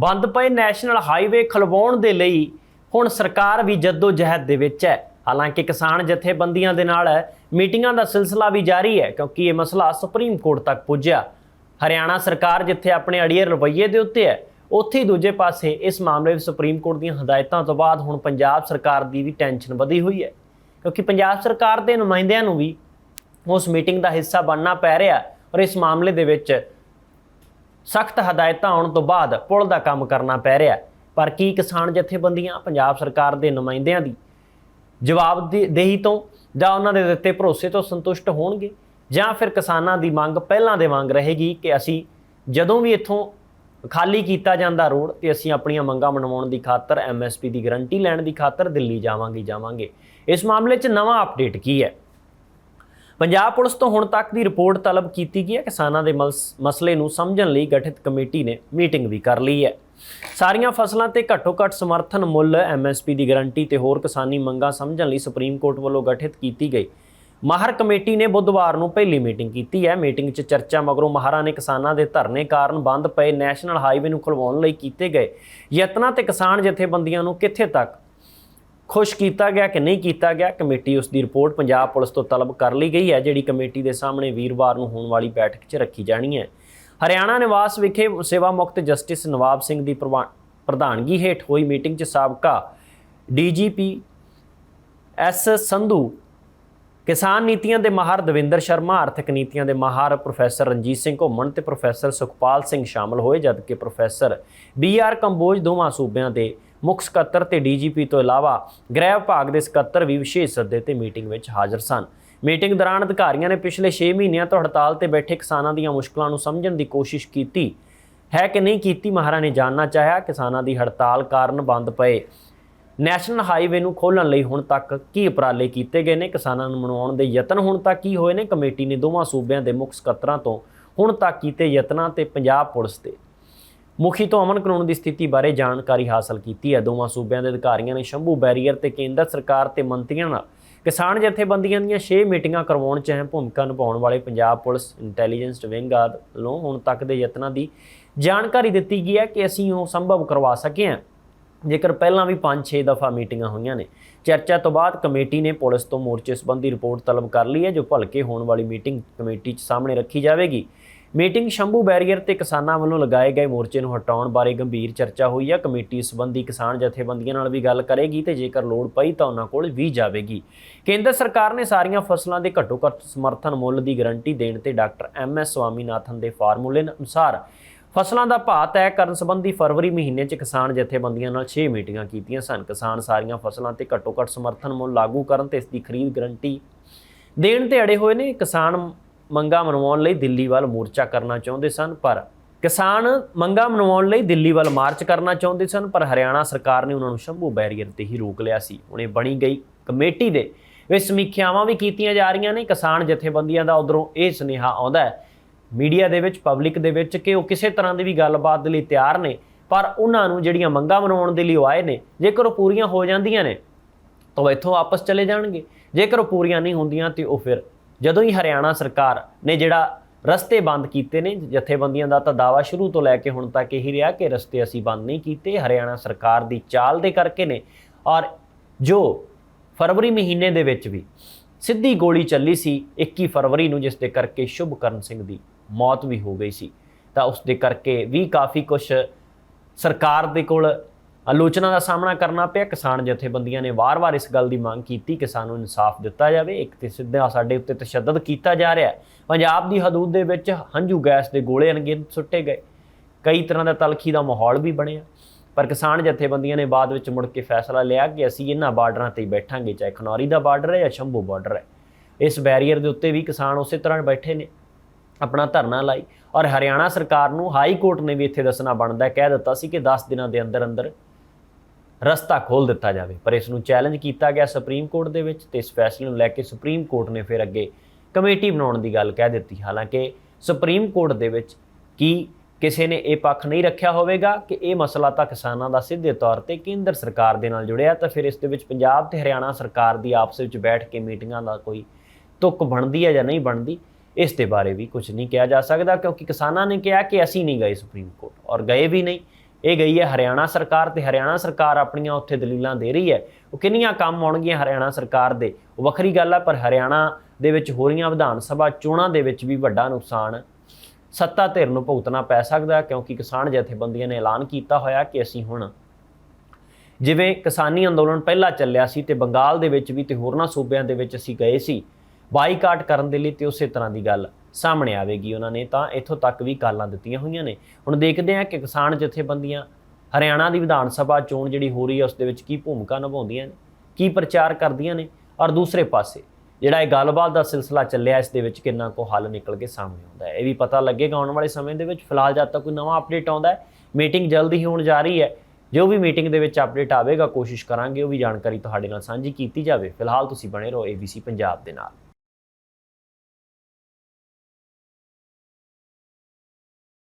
ਬੰਦ ਪਏ national highway ਖਲਵਾਉਣ ਦੇ ਲਈ ਹੁਣ ਸਰਕਾਰ ਵੀ ਜੱਦੋ ਜਹਿਦ ਦੇ ਵਿੱਚ ਹੈ। ਹਾਲਾਂਕਿ ਕਿਸਾਨ ਜਥੇਬੰਦੀਆਂ ਦੇ ਨਾਲ ਮੀਟਿੰਗਾਂ ਦਾ ਸਿਲਸਿਲਾ ਵੀ ਜਾਰੀ ਹੈ ਕਿਉਂਕਿ ਇਹ ਮਸਲਾ ਸੁਪਰੀਮ ਕੋਰਟ ਤੱਕ ਪੁੱਜਿਆ। ਹਰਿਆਣਾ ਸਰਕਾਰ ਜਿੱਥੇ ਆਪਣੇ ਅੜੀਏ ਰਵੱਈਏ ਦੇ ਉੱਤੇ ਹੈ, ਉੱਥੇ ਹੀ ਦੂਜੇ ਪਾਸੇ ਇਸ ਮਾਮਲੇ ਵਿੱਚ ਸੁਪਰੀਮ ਕੋਰਟ ਦੀਆਂ ਹਦਾਇਤਾਂ ਤੋਂ ਬਾਅਦ ਹੁਣ ਪੰਜਾਬ ਸਰਕਾਰ ਦੀ ਵੀ ਟੈਨਸ਼ਨ ਵਧੀ ਹੋਈ ਹੈ। ਕਿਉਂਕਿ ਪੰਜਾਬ ਸਰਕਾਰ ਦੇ ਨੁਮਾਇੰਦਿਆਂ ਨੂੰ ਵੀ ਉਸ ਮੀਟਿੰਗ ਦਾ ਹਿੱਸਾ ਬਣਨਾ ਪੈ ਰਿਹਾ ਔਰ ਇਸ ਮਾਮਲੇ ਦੇ ਵਿੱਚ ਸਖਤ ਹਦਾਇਤਾਂ ਆਉਣ ਤੋਂ ਬਾਅਦ ਪੁਲ ਦਾ ਕੰਮ ਕਰਨਾ ਪੈ ਰਿਹਾ ਪਰ ਕੀ ਕਿਸਾਨ ਜਥੇਬੰਦੀਆਂ ਪੰਜਾਬ ਸਰਕਾਰ ਦੇ ਨੁਮਾਇੰਦਿਆਂ ਦੀ ਜਵਾਬਦੇਹੀ ਤੋਂ ਜਾਂ ਉਹਨਾਂ ਦੇ ਦਿੱਤੇ ਭਰੋਸੇ ਤੋਂ ਸੰਤੁਸ਼ਟ ਹੋਣਗੇ? ਜਾਂ ਫਿਰ ਕਿਸਾਨਾਂ ਦੀ ਮੰਗ ਪਹਿਲਾਂ ਦੇ ਵਾਂਗ ਰਹੇਗੀ ਕਿ ਅਸੀਂ ਜਦੋਂ ਵੀ ਇੱਥੋਂ ਖਾਲੀ ਕੀਤਾ ਜਾਂਦਾ ਰੋਡ ਤੇ ਅਸੀਂ ਆਪਣੀਆਂ ਮੰਗਾਂ ਮਨਵਾਉਣ ਦੀ ਖਾਤਰ ਐਮਐਸਪੀ ਦੀ ਗਾਰੰਟੀ ਲੈਣ ਦੀ ਖਾਤਰ ਦਿੱਲੀ ਜਾਵਾਂਗੇ ਜਾਵਾਂਗੇ। ਇਸ ਮਾਮਲੇ 'ਚ ਨਵਾਂ ਅਪਡੇਟ ਕੀ ਹੈ? ਪੰਜਾਬ ਪੁਲਿਸ ਤੋਂ ਹੁਣ ਤੱਕ ਦੀ ਰਿਪੋਰਟ ਤਲਬ ਕੀਤੀ ਗਈ ਹੈ। ਕਿਸਾਨਾਂ ਦੇ ਮਸ- ਮਸਲੇ ਨੂੰ ਸਮਝਣ ਲਈ ਗਠਿਤ ਕਮੇਟੀ ਨੇ ਮੀਟਿੰਗ ਵੀ ਕਰ ਲਈ ਹੈ। ਸਾਰੀਆਂ ਫਸਲਾਂ ਤੇ ਘੱਟੋ-ਘੱਟ ਸਮਰਥਨ ਮੁੱਲ ਐਮਐਸਪੀ ਦੀ ਗਾਰੰਟੀ ਤੇ ਹੋਰ ਕਿਸਾਨੀ ਮੰਗਾਂ ਸਮਝਣ ਲਈ ਸੁਪਰੀਮ ਕੋਰਟ ਵੱਲੋਂ ਗਠਿਤ ਕੀਤੀ ਗਈ। ਮਾਹਰ ਕਮੇਟੀ ਨੇ ਬੁੱਧਵਾਰ ਨੂੰ ਪਹਿਲੀ ਮੀਟਿੰਗ ਕੀਤੀ ਹੈ। ਮੀਟਿੰਗ 'ਚ ਚਰਚਾ ਮਗਰੋਂ ਮਾਹਰਾਂ ਨੇ ਕਿਸਾਨਾਂ ਦੇ ਧਰਨੇ ਕਾਰਨ ਬੰਦ ਪਏ ਨੈਸ਼ਨਲ ਹਾਈਵੇ ਨੂੰ ਖੁਲਵਾਉਣ ਲਈ ਕੀਤੇ ਗਏ ਯਤਨਾਂ ਤੇ ਕਿਸਾਨ ਜਥੇਬੰਦੀਆਂ ਨੂੰ ਕਿੱਥੇ ਤੱਕ ਖੁਸ਼ ਕੀਤਾ ਗਿਆ ਕਿ ਨਹੀਂ ਕੀਤਾ ਗਿਆ, ਕਮੇਟੀ ਉਸ ਦੀ ਰਿਪੋਰਟ ਪੰਜਾਬ ਪੁਲਿਸ ਤੋਂ ਤਲਬ ਕਰ ਲਈ ਗਈ ਹੈ, ਜਿਹੜੀ ਕਮੇਟੀ ਦੇ ਸਾਹਮਣੇ ਵੀਰਵਾਰ ਨੂੰ ਹੋਣ ਵਾਲੀ ਬੈਠਕ 'ਚ ਰੱਖੀ ਜਾਣੀ ਹੈ। ਹਰਿਆਣਾ ਨਿਵਾਸ ਵਿਖੇ ਸੇਵਾ ਮੁਕਤ ਜਸਟਿਸ ਨਵਾਬ ਸਿੰਘ ਦੀ ਪ੍ਰਵਾ- ਪ੍ਰਧਾਨਗੀ ਹੇਠ ਹੋਈ ਮੀਟਿੰਗ 'ਚ ਸਾਬਕਾ ਡੀਜੀਪੀ ਐਸ ਸੰਧੂ, ਕਿਸਾਨ ਨੀਤੀਆਂ ਦੇ ਮਾਹਰ ਦਵਿੰਦਰ ਸ਼ਰਮਾ, ਆਰਥਿਕ ਨੀਤੀਆਂ ਦੇ ਮਾਹਰ ਪ੍ਰੋਫੈਸਰ ਰਣਜੀਤ ਸਿੰਘ ਘੁੰਮਣ ਤੇ ਪ੍ਰੋਫੈਸਰ ਸੁਖਪਾਲ ਸਿੰਘ ਸ਼ਾਮਲ ਹੋਏ, ਜਦਕਿ ਪ੍ਰੋਫੈਸਰ ਬੀ ਆਰ ਕੰਬੋਜ ਦੋਵਾਂ ਸੂਬਿਆਂ ਦੇ ਮੁੱਖ ਸਕੱਤਰ ਤੇ ਡੀਜੀਪੀ ਤੋਂ ਇਲਾਵਾ ਗ੍ਰਹਿ ਵਿਭਾਗ ਦੇ ਸਕੱਤਰ ਵੀ ਵਿਸ਼ੇਸ਼ ਸੱਦੇ ਤੇ ਮੀਟਿੰਗ ਵਿੱਚ ਹਾਜ਼ਰ ਸਨ। ਮੀਟਿੰਗ ਦੌਰਾਨ ਅਧਿਕਾਰੀਆਂ ਨੇ ਪਿਛਲੇ 6 ਮਹੀਨਿਆਂ ਤੋਂ ਹੜਤਾਲ ਤੇ ਬੈਠੇ ਕਿਸਾਨਾਂ ਦੀਆਂ ਮੁਸ਼ਕਲਾਂ ਨੂੰ ਸਮਝਣ ਦੀ ਕੋਸ਼ਿਸ਼ ਕੀਤੀ। ਹੈ ਕਿ ਨਹੀਂ ਕੀਤੀ ਮਹਾਰਾ ਨੇ ਜਾਣਨਾ ਚਾਹਿਆ, ਕਿਸਾਨਾਂ ਦੀ ਹੜਤਾਲ ਕਾਰਨ ਬੰਦ ਪਏ। ਨੈਸ਼ਨਲ ਹਾਈਵੇ ਨੂੰ ਖੋਲਣ ਲਈ ਹੁਣ ਤੱਕ ਕੀ ਉਪਰਾਲੇ ਕੀਤੇ ਗਏ ਨੇ? ਕਿਸਾਨਾਂ ਨੂੰ ਮਨਾਉਣ ਦੇ ਯਤਨ ਹੁਣ ਤੱਕ ਕੀ ਹੋਏ ਨੇ? ਕਮੇਟੀ ਨੇ ਦੋਵਾਂ ਸੂਬਿਆਂ ਦੇ ਮੁੱਖ ਸਕੱਤਰਾਂ ਤੋਂ ਹੁਣ ਤੱਕ ਕੀਤੇ ਯਤਨਾਂ ਤੇ ਪੰਜਾਬ ਪੁਲਿਸ ਦੇ ਮੁਖੀ ਤੋਂ ਅਮਨ ਕਾਨੂੰਨ ਦੀ ਸਥਿਤੀ ਬਾਰੇ ਜਾਣਕਾਰੀ ਹਾਸਲ ਕੀਤੀ ਹੈ। ਦੋਵਾਂ ਸੂਬਿਆਂ ਦੇ ਅਧਿਕਾਰੀਆਂ ਨੇ ਸ਼ੰਭੂ ਬੈਰੀਅਰ ਤੇ ਕੇਂਦਰ ਸਰਕਾਰ ਤੇ ਮੰਤਰੀਆਂ ਨਾਲ ਕਿਸਾਨ ਜਥੇਬੰਦੀਆਂ ਦੀਆਂ 6 ਮੀਟਿੰਗਾਂ ਕਰਵਾਉਣ 'ਚ ਅਹਿਮ ਭੂਮਿਕਾ ਨਿਭਾਉਣ ਵਾਲੇ ਪੰਜਾਬ ਪੁਲਿਸ ਇੰਟੈਲੀਜੈਂਸ ਵਿੰਗ ਆਦਿ ਵੱਲੋਂ ਹੁਣ ਤੱਕ ਦੇ ਯਤਨਾਂ ਦੀ ਜਾਣਕਾਰੀ ਦਿੱਤੀ ਗਈ ਹੈ ਕਿ ਅਸੀਂ ਉਹ ਸੰਭਵ ਕਰਵਾ ਸਕੇ ਹਾਂ। ਜੇਕਰ ਪਹਿਲਾਂ ਵੀ 5-6 ਦਫਾ ਮੀਟਿੰਗਾਂ ਹੋਈਆਂ ਨੇ, ਚਰਚਾ ਤੋਂ ਬਾਅਦ ਕਮੇਟੀ ਨੇ ਪੁਲਿਸ ਤੋਂ ਮੋਰਚੇ ਸੰਬੰਧੀ ਰਿਪੋਰਟ ਤਲਬ ਕਰ ਲਈ ਹੈ, ਜੋ ਭਲਕੇ ਹੋਣ ਵਾਲੀ ਮੀਟਿੰਗ ਕਮੇਟੀ 'ਚ ਸਾਹਮਣੇ ਰੱਖੀ ਜਾਵੇਗੀ। ਮੀਟਿੰਗ ਸ਼ੰਭੂ ਬੈਰੀਅਰ ਤੇ ਕਿਸਾਨਾਂ ਵੱਲੋਂ ਲਗਾਏ ਗਏ ਮੋਰਚੇ ਨੂੰ ਹਟਾਉਣ ਬਾਰੇ ਗੰਭੀਰ ਚਰਚਾ ਹੋਈ ਹੈ ਕਮੇਟੀ ਸੰਬੰਧੀ ਕਿਸਾਨ ਜਥੇਬੰਦੀਆਂ ਨਾਲ ਵੀ ਗੱਲ ਕਰੇਗੀ ਤੇ ਜੇਕਰ ਲੋੜ ਪਈ ਤਾਂ ਉਹਨਾਂ ਕੋਲ ਵੀ ਜਾਵੇਗੀ। ਕੇਂਦਰ ਸਰਕਾਰ ਨੇ ਸਾਰੀਆਂ ਫਸਲਾਂ ਦੇ ਘੱਟੋ ਘੱਟ ਸਮਰਥਨ ਮੁੱਲ ਦੀ ਗਾਰੰਟੀ ਦੇਣ ਤੇ ਡਾਕਟਰ ਐਮ ਐਸ ਸਵਾਮੀਨਾਥਨ ਦੇ ਫਾਰਮੂਲੇ ਅਨੁਸਾਰ ਫਸਲਾਂ ਦਾ ਭਾਅ ਤੈਅ ਕਰਨ ਸੰਬੰਧੀ ਫਰਵਰੀ ਮਹੀਨੇ 'ਚ ਕਿਸਾਨ ਜਥੇਬੰਦੀਆਂ ਨਾਲ 6 ਮੀਟਿੰਗਾਂ ਕੀਤੀਆਂ ਸਨ। ਕਿਸਾਨ ਸਾਰੀਆਂ ਫਸਲਾਂ ਤੇ ਘੱਟੋ ਘੱਟ ਸਮਰਥਨ ਮੁੱਲ ਲਾਗੂ ਕਰਨ ਤੇ ਇਸ ਦੀ ਖਰੀਦ ਗਰੰਟੀ ਦੇਣ ਤੇ ਅੜੇ ਹੋਏ ਨੇ। ਕਿਸਾਨ ਮੰਗਾਂ ਮਨਵਾਉਣ ਲਈ ਦਿੱਲੀ ਵੱਲ ਮੋਰਚਾ ਕਰਨਾ ਚਾਹੁੰਦੇ ਸਨ, ਪਰ ਕਿਸਾਨ ਮੰਗਾਂ ਮਨਵਾਉਣ ਲਈ ਦਿੱਲੀ ਵੱਲ ਮਾਰਚ ਕਰਨਾ ਚਾਹੁੰਦੇ ਸਨ, ਪਰ ਹਰਿਆਣਾ ਸਰਕਾਰ ਨੇ ਉਹਨਾਂ ਨੂੰ ਸ਼ੰਭੂ ਬੈਰੀਅਰ ਤੇ ਹੀ ਰੋਕ ਲਿਆ ਸੀ। ਉਹਨੇ ਬਣੀ ਗਈ ਕਮੇਟੀ ਦੇ ਵਿੱਚ ਸਮੀਖਿਆਵਾਂ ਵੀ ਕੀਤੀਆਂ ਜਾ ਰਹੀਆਂ ਨੇ। ਕਿਸਾਨ ਜਥੇਬੰਦੀਆਂ ਦਾ ਉਧਰੋਂ ਇਹ ਸੁਨੇਹਾ ਆਉਂਦਾ ਹੈ, ਮੀਡੀਆ ਦੇ ਵਿੱਚ, ਪਬਲਿਕ ਦੇ ਵਿੱਚ ਕਿ ਉਹ ਕਿਸੇ ਤਰ੍ਹਾਂ ਦੀ ਵੀ ਗੱਲਬਾਤ ਦੇ ਲਈ ਤਿਆਰ ਨੇ, ਪਰ ਉਹਨਾਂ ਨੂੰ ਜਿਹੜੀਆਂ ਮੰਗਾਂ ਮਨਾਉਣ ਦੇ ਲਈ ਉਹ ਆਏ ਨੇ, ਜੇਕਰ ਉਹ ਪੂਰੀਆਂ ਹੋ ਜਾਂਦੀਆਂ ਨੇ, ਤਾਂ ਉਹ ਇੱਥੋਂ ਵਾਪਸ ਚਲੇ ਜਾਣਗੇ। ਜੇਕਰ ਉਹ ਪੂਰੀਆਂ ਨਹੀਂ ਹੁੰਦੀਆਂ ਤੇ ਉਹ ਫਿਰ ਜਦੋਂ ਹੀ ਹਰਿਆਣਾ ਸਰਕਾਰ ਨੇ ਜਿਹੜਾ ਰਸਤੇ ਬੰਦ ਕੀਤੇ ਨੇ, ਜਥੇਬੰਦੀਆਂ ਦਾ ਤਾਂ ਦਾਵਾ ਸ਼ੁਰੂ ਤੋਂ ਲੈ ਕੇ ਹੁਣ ਤੱਕ ਇਹੀ ਰਿਹਾ ਕਿ ਰਸਤੇ ਅਸੀਂ ਬੰਦ ਨਹੀਂ ਕੀਤੇ, ਹਰਿਆਣਾ ਸਰਕਾਰ ਦੀ ਚਾਲ ਦੇ ਕਰਕੇ ਨੇ। ਔਰ ਜੋ ਫਰਵਰੀ ਮਹੀਨੇ ਦੇ ਵਿੱਚ ਵੀ ਸਿੱਧੀ ਗੋਲੀ ਚੱਲੀ ਸੀ 21 ਫਰਵਰੀ ਨੂੰ ਜਿਸ ਦੇ ਕਰਕੇ ਸ਼ੁਭਕਰਨ ਸਿੰਘ ਦੀ ਮੌਤ ਵੀ ਹੋ ਗਈ ਸੀ, ਤਾਂ ਉਸ ਦੇ ਕਰਕੇ ਵੀ ਕਾਫੀ ਕੁਝ ਸਰਕਾਰ ਦੇ ਕੋਲ ਆਲੋਚਨਾ ਦਾ ਸਾਹਮਣਾ ਕਰਨਾ ਪਿਆ। ਕਿਸਾਨ ਜਥੇਬੰਦੀਆਂ ਨੇ ਵਾਰ-ਵਾਰ ਇਸ ਗੱਲ ਦੀ ਮੰਗ ਕੀਤੀ ਕਿ ਸਾਨੂੰ ਇਨਸਾਫ ਦਿੱਤਾ ਜਾਵੇ। ਇੱਕ ਤੇ ਸਿੱਧਾ ਸਾਡੇ ਉੱਤੇ ਤਸ਼ੱਦਦ ਕੀਤਾ ਜਾ ਰਿਹਾ ਪੰਜਾਬ ਦੀ ਹਦੂਦ ਦੇ ਵਿੱਚ ਹੰਝੂ ਗੈਸ ਦੇ ਗੋਲੇ ਅਣਗਿਣਤ ਸੁੱਟੇ ਗਏ। ਕਈ ਤਰ੍ਹਾਂ ਦਾ ਤਲਖੀ ਦਾ ਮਾਹੌਲ ਵੀ ਬਣਿਆ। ਪਰ ਕਿਸਾਨ ਜਥੇਬੰਦੀਆਂ ਨੇ ਬਾਅਦ ਵਿੱਚ ਮੁੜ ਕੇ ਫੈਸਲਾ ਲਿਆ ਕਿ ਅਸੀਂ ਇਹਨਾਂ ਬਾਰਡਰਾਂ ਤੇ ਹੀ ਬੈਠਾਂਗੇ, ਚਾਹੇ ਖਨੌਰੀ ਦਾ ਬਾਰਡਰ ਹੈ ਜਾਂ ਸ਼ੰਭੂ ਬਾਰਡਰ ਹੈ। ਇਸ ਬੈਰੀਅਰ ਦੇ ਉੱਤੇ ਵੀ ਕਿਸਾਨ ਉਸੇ ਤਰ੍ਹਾਂ ਬੈਠੇ ਨੇ। ਆਪਣਾ ਧਰਨਾ ਲਾਈ। ਔਰ ਹਰਿਆਣਾ ਸਰਕਾਰ ਨੂੰ ਹਾਈ ਕੋਰਟ ਨੇ ਵੀ ਇੱਥੇ ਦੱਸਣਾ ਬਣਦਾ ਕਹਿ ਦਿੱਤਾ ਸੀ ਕਿ 10 ਦਿਨਾਂ ਦੇ ਅੰਦਰ ਅੰਦਰ ਰਸਤਾ ਖੋਲ ਦਿੱਤਾ ਜਾਵੇ। ਪਰ ਇਸ ਨੂੰ ਚੈਲੰਜ ਕੀਤਾ ਗਿਆ ਸੁਪਰੀਮ ਕੋਰਟ ਦੇ ਵਿੱਚ ਤੇ ਇਸ ਫੈਸਲੇ ਨੂੰ ਲੈ ਕੇ ਸੁਪਰੀਮ ਕੋਰਟ ਨੇ ਫਿਰ ਅੱਗੇ ਕਮੇਟੀ ਬਣਾਉਣ ਦੀ ਗੱਲ ਕਹਿ ਦਿੱਤੀ। ਹਾਲਾਂਕਿ ਸੁਪਰੀਮ ਕੋਰਟ ਦੇ ਵਿੱਚ ਕੀ ਕਿਸੇ ਨੇ ਇਹ ਪੱਖ ਨਹੀਂ ਰੱਖਿਆ ਹੋਵੇਗਾ ਕਿ ਇਹ ਮਸਲਾ ਤਾਂ ਕਿਸਾਨਾਂ ਦਾ ਸਿੱਧੇ ਤੌਰ ਤੇ ਕੇਂਦਰ ਸਰਕਾਰ ਦੇ ਨਾਲ ਜੁੜਿਆ, ਤਾਂ ਫਿਰ ਇਸ ਦੇ ਵਿੱਚ ਪੰਜਾਬ ਤੇ ਹਰਿਆਣਾ ਸਰਕਾਰ ਦੀ ਆਪਸ ਵਿੱਚ ਬੈਠ ਕੇ ਮੀਟਿੰਗਾਂ ਦਾ ਕੋਈ ਤੁਕ ਬਣਦੀ ਹੈ ਜਾਂ ਨਹੀਂ ਬਣਦੀ, ਇਸ ਦੇ ਬਾਰੇ ਵੀ ਕੁਝ ਨਹੀਂ ਕਿਹਾ ਜਾ ਸਕਦਾ ਕਿਉਂਕਿ ਕਿਸਾਨਾਂ ਨੇ ਕਿਹਾ ਕਿ ਅਸੀਂ ਨਹੀਂ ਗਏ ਸੁਪਰੀਮ ਕੋਰਟ ਔਰ ਗਏ ਵੀ ਨਹੀਂ। ਇਹ ਗਈ ਹੈ ਹਰਿਆਣਾ ਸਰਕਾਰ ਤੇ ਹਰਿਆਣਾ ਸਰਕਾਰ ਆਪਣੀਆਂ ਉੱਥੇ ਦਲੀਲਾਂ ਦੇ ਰਹੀ ਹੈ। ਉਹ ਕਿੰਨੀਆਂ ਕੰਮ ਆਉਣਗੀਆਂ ਹਰਿਆਣਾ ਸਰਕਾਰ ਦੇ? ਉਹ ਵੱਖਰੀ ਗੱਲ ਆ, ਪਰ ਹਰਿਆਣਾ ਦੇ ਵਿੱਚ ਹੋ ਰਹੀਆਂ ਵਿਧਾਨ ਸਭਾ ਚੋਣਾਂ ਦੇ ਵਿੱਚ ਵੀ ਵੱਡਾ ਨੁਕਸਾਨ। ਸੱਤਾ ਧਿਰ ਨੂੰ ਭੁਗਤਣਾ ਪੈ ਸਕਦਾ ਕਿਉਂਕਿ ਕਿਸਾਨ ਜਥੇਬੰਦੀਆਂ ਨੇ ਐਲਾਨ ਕੀਤਾ ਹੋਇਆ ਕਿ ਅਸੀਂ ਹੁਣ ਜਿਵੇਂ ਕਿਸਾਨੀ ਅੰਦੋਲਨ ਪਹਿਲਾਂ ਚੱਲਿਆ ਸੀ ਤੇ ਬੰਗਾਲ ਦੇ ਵਿੱਚ ਵੀ ਤੇ ਹੋਰਨਾਂ ਸੂਬਿਆਂ ਦੇ ਵਿੱਚ ਅਸੀਂ ਗਏ ਸੀ, ਬਾਈਕਾਟ ਕਰਨ ਦੇ ਲਈ ਤੇ ਉਸੇ ਤਰ੍ਹਾਂ ਦੀ ਗੱਲ। ਸਾਹਮਣੇ ਆਵੇਗੀ ਉਹਨਾਂ ਨੇ, ਤਾਂ ਇੱਥੋਂ ਤੱਕ ਵੀ ਕਾਲਾਂ ਦਿੱਤੀਆਂ ਹੋਈਆਂ ਨੇ। ਹੁਣ ਦੇਖਦੇ ਹਾਂ ਕਿ ਕਿਸਾਨ ਜਥੇਬੰਦੀਆਂ ਹਰਿਆਣਾ ਦੀ ਵਿਧਾਨ ਸਭਾ ਚੋਣ ਜਿਹੜੀ ਹੋ ਰਹੀ ਹੈ, ਉਸ ਦੇ ਵਿੱਚ ਕੀ ਭੂਮਿਕਾ ਨਿਭਾਉਂਦੀਆਂ ਨੇ, ਕੀ ਪ੍ਰਚਾਰ ਕਰਦੀਆਂ ਨੇ, ਔਰ ਦੂਸਰੇ ਪਾਸੇ ਜਿਹੜਾ ਇਹ ਗੱਲਬਾਤ ਦਾ ਸਿਲਸਿਲਾ ਚੱਲਿਆ, ਇਸ ਦੇ ਵਿੱਚ ਕਿੰਨਾ ਕੋ ਹੱਲ ਨਿਕਲ ਕੇ ਸਾਹਮਣੇ ਆਉਂਦਾ ਹੈ। ਇਹ ਵੀ ਪਤਾ ਲੱਗੇਗਾ ਆਉਣ ਵਾਲੇ ਸਮੇਂ ਦੇ ਵਿੱਚ। ਫਿਲਹਾਲ ਜਦ ਤੱਕ ਕੋਈ ਨਵਾਂ ਅਪਡੇਟ ਆਉਂਦਾ ਹੈ ਮੀਟਿੰਗ ਜਲਦੀ ਹੀ ਹੋਣ ਜਾ ਰਹੀ ਹੈ। ਜੋ ਵੀ ਮੀਟਿੰਗ ਦੇ ਵਿੱਚ ਅਪਡੇਟ ਆਵੇਗਾ, ਕੋਸ਼ਿਸ਼ ਕਰਾਂਗੇ, ਉਹ ਵੀ ਜਾਣਕਾਰੀ ਤੁਹਾਡੇ ਨਾਲ ਸਾਂਝੀ ਕੀਤੀ ਜਾਵੇ। ਫਿਲਹਾਲ ਤੁਸੀਂ ਬਣੇ ਰਹੋ ABC ਪੰਜਾਬ ਦੇ ਨਾਲ।